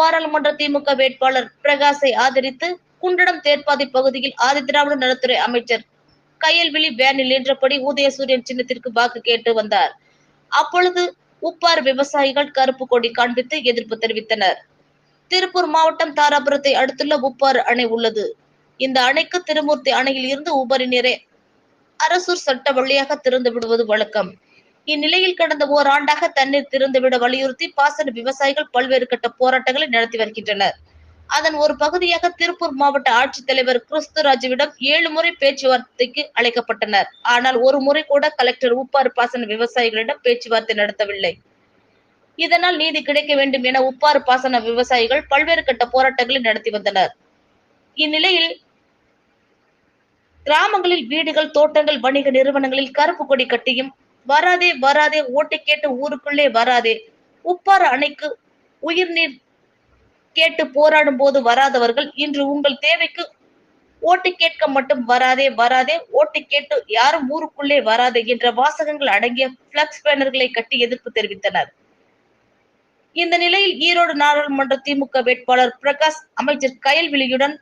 பாராளுமன்ற திமுக வேட்பாளர் பிரகாஷை ஆதரித்து குண்டடம் தேர்ப்பாதை பகுதியில் ஆதிதிராவிட நலத்துறை அமைச்சர் கையல்விழி வேனில் நின்றபடி உதயசூரியன் சின்னத்திற்கு வாக்கு கேட்டு வந்தார். அப்பொழுது உப்பார் விவசாயிகள் கருப்பு கொடி காண்பித்து எதிர்ப்பு தெரிவித்தனர். திருப்பூர் மாவட்டம் தாராபுரத்தை அடுத்துள்ள உப்பாறு அணை உள்ளது. இந்த அணைக்கு திருமூர்த்தி அணையில் இருந்து உபரி நீரை அரசூர் சட்ட வழியாக திறந்து விடுவது வழக்கம். இந்நிலையில் கடந்த ஓராண்டாக தண்ணீர் திறந்துவிட வலியுறுத்தி பாசன விவசாயிகள் பல்வேறு கட்ட போராட்டங்களை நடத்தி வருகின்றனர். அதன் ஒரு பகுதியாக திருப்பூர் மாவட்ட ஆட்சித்தலைவர் கிறிஸ்துராஜுவிடம் ஏழு முறை பேச்சுவார்த்தைக்கு அழைக்கப்பட்டனர். ஆனால் ஒரு முறை கூட கலெக்டர் உப்பாறு பாசன விவசாயிகளிடம் பேச்சுவார்த்தை நடத்தவில்லை. இதனால் நீதி கிடைக்க வேண்டும் என உப்பாறு பாசன விவசாயிகள் பல்வேறு கட்ட போராட்டங்களை நடத்தி வந்தனர். இந்நிலையில் கிராமங்களில் வீடுகள் தோட்டங்கள் வணிக நிறுவனங்களில் கருப்பு கொடி கட்டியும் வராதே வராதே ஓட்டு கேட்டு ஊருக்குள்ளே வராதே. உப்பாறு அணைக்கு உயிர்நீர் கேட்டு போராடும் போது வராதவர்கள் இன்று உங்கள் தேவைக்கு ஓட்டு கேட்க மட்டும் வராதே வராதே ஓட்டு கேட்டு யாரும் ஊருக்குள்ளே வராதே என்ற வாசகங்கள் அடங்கிய பிளக்ஸ் பேனர்களை கட்டி எதிர்ப்பு தெரிவித்தனர். இந்த நிலையில் ஈரோடு நாடாளுமன்ற திமுக வேட்பாளர் பிரகாஷ் அமைச்சர் கயல்விழியுடன்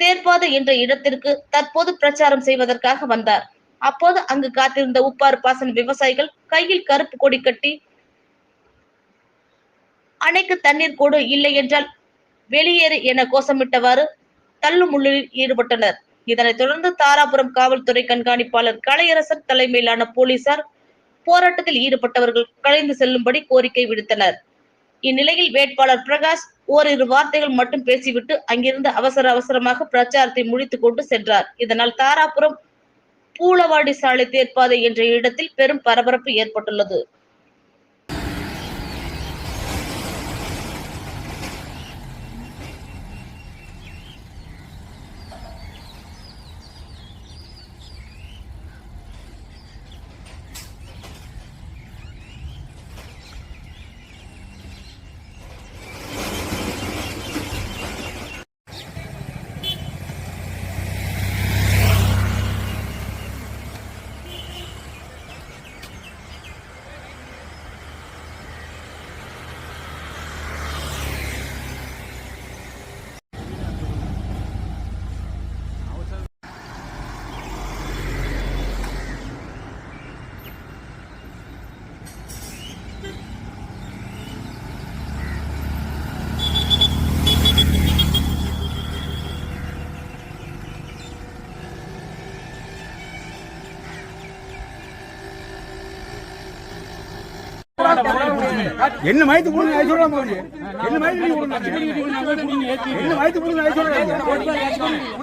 தேர்ப்பாதை என்ற இடத்திற்கு தற்போது பிரச்சாரம் செய்வதற்காக வந்தார். அப்போது அங்கு காத்திருந்த உப்பாறு பாசன விவசாயிகள் கையில் கருப்பு கொடி கட்டி அணைக்கு தண்ணீர் கொடு இல்லை என்றால் வெளியேறு என கோஷமிட்டவாறு தள்ளுமுள்ளில் ஈடுபட்டனர். இதனைத் தொடர்ந்து தாராபுரம் காவல்துறை கண்காணிப்பாளர் கலையரசன் தலைமையிலான போலீசார் போராட்டத்தில் ஈடுபட்டவர்கள் கலைந்து செல்லும்படி கோரிக்கை விடுத்தனர். இந்நிலையில் வேட்பாளர் பிரகாஷ் ஓரிரு வார்த்தைகள் மட்டும் பேசிவிட்டு அங்கிருந்து அவசர அவசரமாக பிரச்சாரத்தை முடித்துக் கொண்டு சென்றார். இதனால் தாராபுரம் பூளவாடி சாலை தேர்ப்பாதை என்ற இடத்தில் பெரும் பரபரப்பு ஏற்பட்டுள்ளது. என்ன மயத்து போடுங்க அது சொல்றாம போகுது என்ன மயத்து நீ போடுங்க என்ன மயத்து போடுங்க அது சொல்றாங்க